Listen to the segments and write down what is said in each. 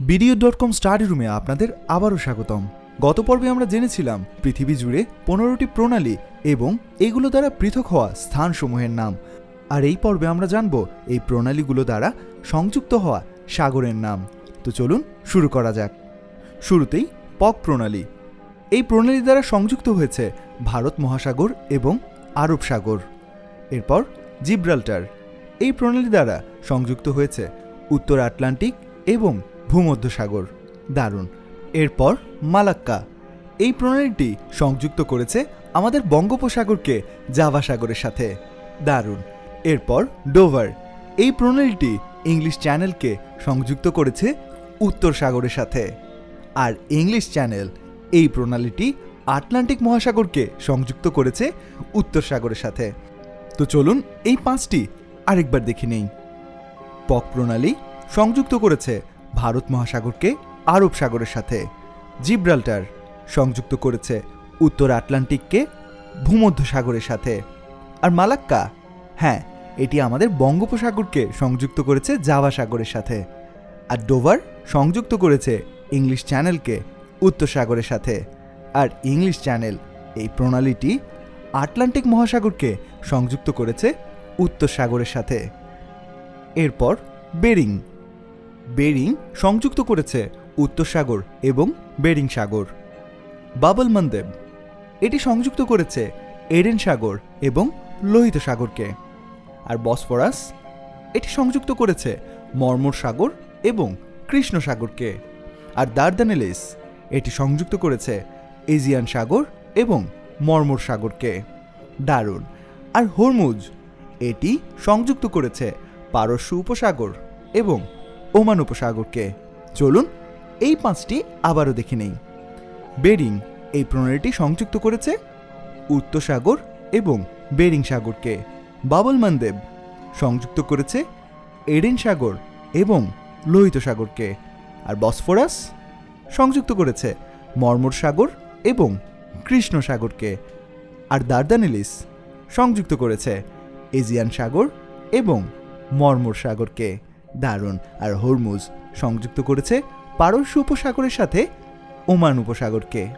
BDO dot com study রুমে আপনাদের আবারও স্বাগতম। গত পর্বে আমরা জেনেছিলাম পৃথিবী জুড়ে পনেরোটি প্রণালী এবং এগুলো দ্বারা পৃথক হওয়া স্থানসমূহের নাম। আর এই পর্বে আমরা জানব এই প্রণালীগুলো দ্বারা সংযুক্ত হওয়া সাগরের নাম। তো চলুন শুরু করা যাক। শুরুতেই পক প্রণালী। এই প্রণালী দ্বারা সংযুক্ত হয়েছে ভারত মহাসাগর এবং আরব সাগর। এরপর জিব্রাল্টার। এই প্রণালী দ্বারা সংযুক্ত হয়েছে উত্তর আটলান্টিক এবং ভূমধ্যসাগর। দারুণ। এরপর মালাক্কা। এই প্রণালীটি সংযুক্ত করেছে আমাদের বঙ্গোপসাগরকে জাভা সাগরের সাথে। দারুণ। এরপর ডোভার। এই প্রণালীটি ইংলিশ চ্যানেলকে সংযুক্ত করেছে উত্তর সাগরের সাথে। আর ইংলিশ চ্যানেল এই প্রণালীটি আটলান্টিক মহাসাগরকে সংযুক্ত করেছে উত্তর সাগরের সাথে। তো চলুন এই পাঁচটি আরেকবার দেখে নেই। পক প্রণালী সংযুক্ত করেছে ভারত মহাসাগরকে আরব সাগরের সাথে। জিব্রাল্টার সংযুক্ত করেছে উত্তর আটলান্টিককে ভূমধ্য সাগরের সাথে। আর মালাক্কা হ্যাঁ এটি আমাদের বঙ্গোপসাগরকে সংযুক্ত করেছে জাভা সাগরের সাথে। আর ডোভার সংযুক্ত করেছে ইংলিশ চ্যানেলকে উত্তর সাগরের সাথে। আর ইংলিশ চ্যানেল এই প্রণালীটি আটলান্টিক মহাসাগরকে সংযুক্ত করেছে উত্তর সাগরের সাথে। এরপর বেরিং। বেরিং সংযুক্ত করেছে উত্তর সাগর এবং বেরিং সাগর বাবল মন্দেব। এটি সংযুক্ত করেছে এডেন সাগর এবং লোহিত সাগরকে আর বসফরাস? এটি সংযুক্ত করেছে মর্মর সাগর এবং কৃষ্ণ সাগরকে আর দার্দানেলিস? এটি সংযুক্ত করেছে এজিয়ান সাগর এবং মর্মর সাগরকে দারুণ। আর হরমুজ? এটি সংযুক্ত করেছে পারস্য উপসাগর এবং ওমান উপসাগরকে। চলুন, এই পাঁচটি আবারও দেখে নেই। বেরিং এই প্রণালীটি সংযুক্ত করেছে উত্তর সাগর এবং বেরিং সাগরকে। বাবল মানদেব সংযুক্ত করেছে এডেন সাগর এবং লোহিত সাগরকে। আর বসফরাস সংযুক্ত করেছে মর্মর সাগর এবং কৃষ্ণ সাগরকে। আর দার্দানেলিস সংযুক্ত করেছে এজিয়ান সাগর এবং মর্মর সাগরকে দারুণ আর হরমুজ সংযুক্ত করেছে পারস্য উপসাগরের সাথে ওমান উপসাগরকে।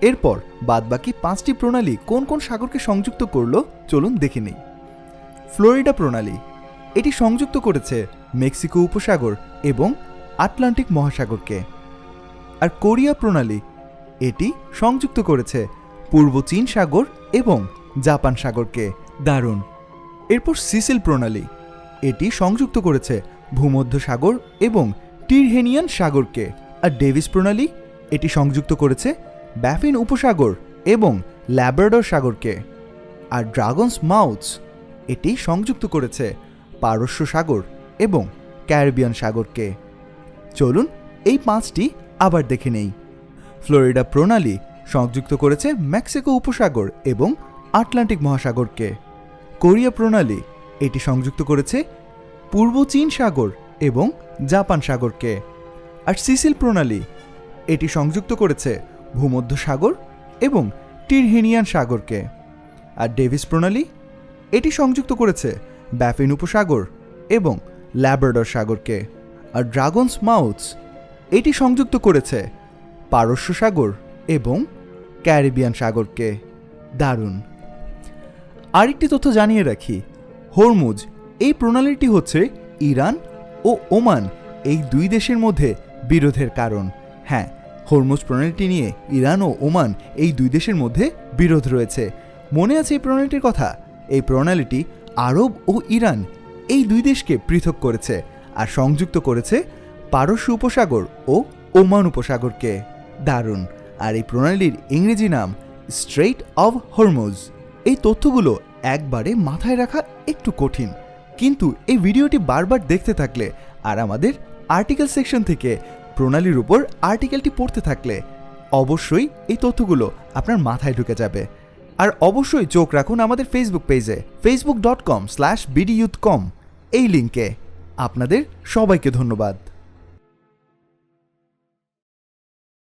এরপর বাদবাকি পাঁচটি প্রণালী কোন কোন সাগরকে সংযুক্ত করল চলুন দেখে নিই। ফ্লোরিডা প্রণালী, এটি সংযুক্ত করেছে মেক্সিকো উপসাগর এবং আটলান্টিক মহাসাগরকে। আর কোরিয়া প্রণালী, এটি সংযুক্ত করেছে পূর্ব চীন সাগর এবং জাপান সাগরকে, দারুণ এরপর সিসিল প্রণালী। এটি সংযুক্ত করেছে ভূমধ্য সাগর এবং টিরহেনিয়ান সাগরকে। আর ডেভিস প্রণালী, এটি সংযুক্ত করেছে ব্যাফিন উপসাগর এবং ল্যাব্রাডর সাগরকে। আর ড্রাগনস মাউথস, এটি সংযুক্ত করেছে পারস্য সাগর এবং ক্যারিবিয়ান সাগরকে। চলুন এই পাঁচটি আবার দেখে নেই। ফ্লোরিডা প্রণালী সংযুক্ত করেছে মেক্সিকো উপসাগর এবং আটলান্টিক মহাসাগরকে। কোরিয়া প্রণালী, এটি সংযুক্ত করেছে পূর্ব চীন সাগর এবং জাপান সাগরকে। আর সিসিল প্রণালী, এটি সংযুক্ত করেছে ভূমধ্য সাগর এবং টিরহেনিয়ান সাগরকে। আর ডেভিস প্রণালী, এটি সংযুক্ত করেছে ব্যাফিন উপসাগর এবং ল্যাব্রাডর সাগরকে। আর ড্রাগনস মাউথস, এটি সংযুক্ত করেছে পারস্য সাগর এবং ক্যারিবিয়ান সাগরকে। দারুণ! আরেকটি তথ্য জানিয়ে রাখি। হরমুজ, এই প্রণালীটি হচ্ছে ইরান ও ওমান, এই দুই দেশের মধ্যে বিরোধের কারণ। হ্যাঁ হরমুজ প্রণালীটি নিয়ে ইরান ও ওমান এই দুই দেশের মধ্যে বিরোধ রয়েছে। মনে আছে এই প্রণালীটির কথা? এই প্রণালীটি আরব ও ইরান এই দুই দেশকে পৃথক করেছে আর সংযুক্ত করেছে পারস্য উপসাগর ও ওমান উপসাগরকে। দারুণ! আর এই প্রণালীর ইংরেজি নাম স্ট্রেইট অব হরমুজ এই তথ্যগুলো একবারে মাথায় রাখা একটু কঠিন। কিন্তু এই ভিডিওটি বারবার দেখতে থাকলে আর আমাদের আর্টিকেল সেকশন থেকে প্রণালীর উপর আর্টিকেলটি পড়তে থাকলে অবশ্যই এই তথ্যগুলো আপনার মাথায় ঢুকে যাবে। আর অবশ্যই চোখ রাখুন আমাদের ফেসবুক পেজে Facebook dot com slash BD youth com এই লিঙ্কে আপনাদের সবাইকে ধন্যবাদ।